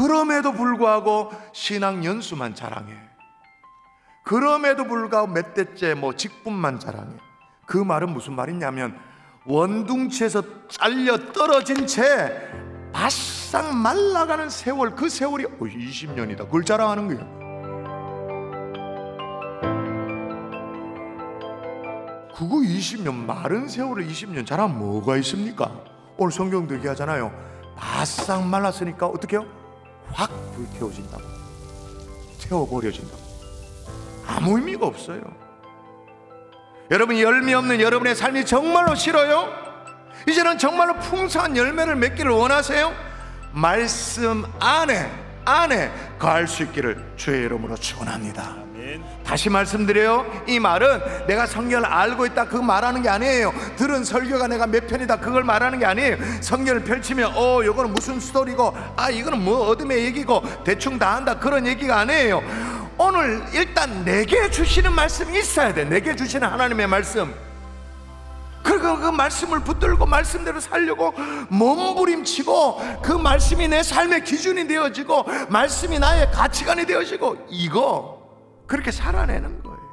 그럼에도 불구하고 신앙 연수만 자랑해. 그럼에도 불구하고 몇 대째 뭐 직분만 자랑해. 그 말은 무슨 말이냐면 원둥치에서 잘려 떨어진 채 바싹 말라가는 세월 그 세월이 20년이다. 그걸 자랑하는 거야. 그거 20년 마른 세월을 20년 자랑 뭐가 있습니까? 오늘 성경도 얘기하잖아요. 바싹 말랐으니까 어떻게 해요? 확 불태워진다고. 태워버려진다고. 아무 의미가 없어요. 여러분 열매 없는 여러분의 삶이 정말로 싫어요? 이제는 정말로 풍성한 열매를 맺기를 원하세요? 말씀 안에 안에 거할 수 있기를 주의 이름으로 축원합니다. 다시 말씀드려요. 이 말은 내가 성경을 알고 있다 그 말하는 게 아니에요. 들은 설교가 내가 몇 편이다 그걸 말하는 게 아니에요. 성경을 펼치면 어 이거는 무슨 스토리고 아 이거는 뭐 어둠의 얘기고 대충 다 한다 그런 얘기가 아니에요. 오늘 일단 내게 주시는 말씀이 있어야 돼. 내게 주시는 하나님의 말씀. 그리고 그 말씀을 붙들고 말씀대로 살려고 몸부림치고 그 말씀이 내 삶의 기준이 되어지고 말씀이 나의 가치관이 되어지고 이거 그렇게 살아내는 거예요.